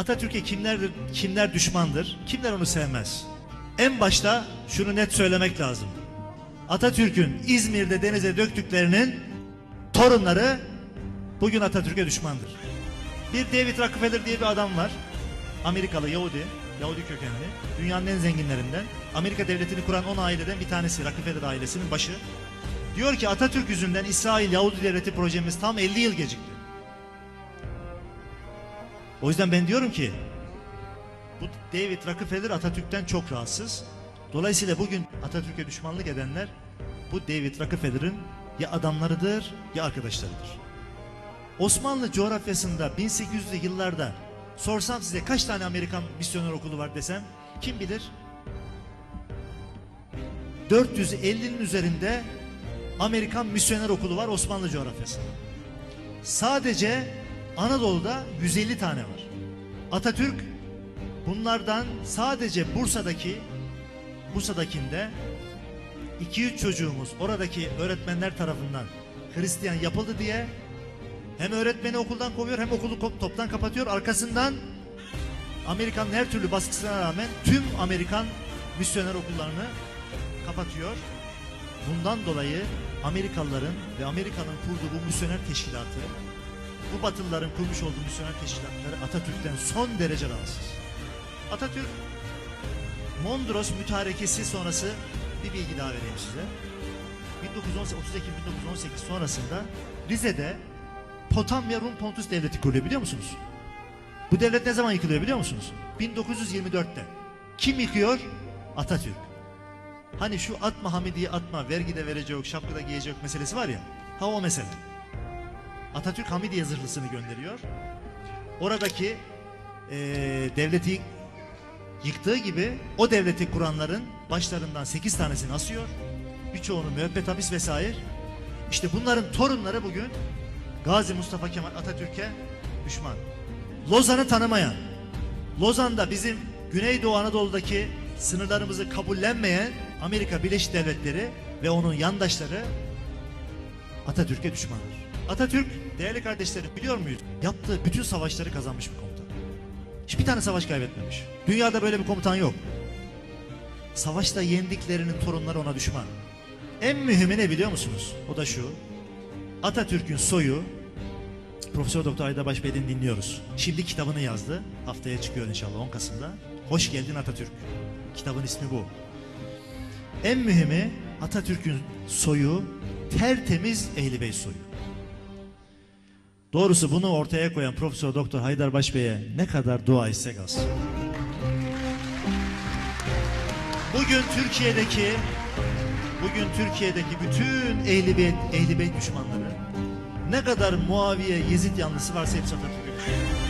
Atatürk'e kimler kimler düşmandır? Kimler onu sevmez? En başta şunu net söylemek lazım. Atatürk'ün İzmir'de denize döktüklerinin torunları bugün Atatürk'e düşmandır. Bir David Rockefeller diye bir adam var. Amerikalı Yahudi, Yahudi kökenli. Dünyanın en zenginlerinden. Amerika devletini kuran 10 aileden bir tanesi Rockefeller ailesinin başı. Diyor ki Atatürk yüzünden İsrail Yahudi devleti projemiz tam 50 yıl gecikti. O yüzden ben diyorum ki bu David Rockefeller Atatürk'ten çok rahatsız. Dolayısıyla bugün Atatürk'e düşmanlık edenler bu David Rockefeller'ın ya adamlarıdır ya arkadaşlarıdır. Osmanlı coğrafyasında 1800'lü yıllarda sorsam size kaç tane Amerikan misyoner okulu var desem kim bilir? 450'nin üzerinde Amerikan misyoner okulu var Osmanlı coğrafyasında. Sadece Anadolu'da 150 tane var. Atatürk bunlardan sadece Bursa'daki Bursa'dakinde 2-3 çocuğumuz oradaki öğretmenler tarafından Hristiyan yapıldı diye hem öğretmeni okuldan kovuyor hem okulu toptan kapatıyor. Arkasından Amerika'nın her türlü baskısına rağmen tüm Amerikan misyoner okullarını kapatıyor. Bundan dolayı Amerikalıların ve Amerika'nın kurduğu bu misyoner teşkilatı, bu Batılıların kurmuş olduğu misyoner teşkilatları Atatürk'ten son derece rahatsız. Atatürk, Mondros mütarekesi sonrası bir bilgi daha vereyim size. 1918, 30 Ekim 1918 sonrasında Rize'de Potamya Rum Pontus Devleti kuruluyor biliyor musunuz? Bu devlet ne zaman yıkılıyor biliyor musunuz? 1924'te. Kim yıkıyor? Atatürk. Hani şu atma Hamidiye atma, vergi de vereceği yok, şapka da giyeceği yok meselesi var ya. Ha o mesele. Atatürk Hamidiye zırhlısını gönderiyor. Oradaki eee, devleti yıktığı gibi o devleti kuranların başlarından 8 tanesini asıyor. Birçoğunu müebbet hapis vesaire. İşte bunların torunları bugün Gazi Mustafa Kemal Atatürk'e düşman. Lozan'ı tanımayan, Lozan'da bizim Güneydoğu Anadolu'daki sınırlarımızı kabullenmeyen Amerika Birleşik Devletleri ve onun yandaşları Atatürk'e düşmandır. Atatürk, değerli kardeşlerim biliyor muyuz? Yaptığı bütün savaşları kazanmış bir komutan. Hiçbir tane savaş kaybetmemiş. Dünyada böyle bir komutan yok. Savaşta yendiklerinin torunları ona düşman. En mühimi ne biliyor musunuz? O da şu. Atatürk'ün soyu Profesör Doktor Aydabaş Bey'den dinliyoruz. Şimdi kitabını yazdı. Haftaya çıkıyor inşallah 10 Kasım'da. Hoş geldin Atatürk. Kitabın ismi bu. En mühimi Atatürk'ün soyu tertemiz Ehli Bey soyu. Doğrusu bunu ortaya koyan Profesör Doktor Haydar Başbey'e ne kadar dua etsek az. Bugün Türkiye'deki bugün Türkiye'deki bütün Ehli Beyt, Ehli Beyt düşmanları ne kadar Muaviye, Yezid yanlısı varsa hepsi Atatürk'e düşman.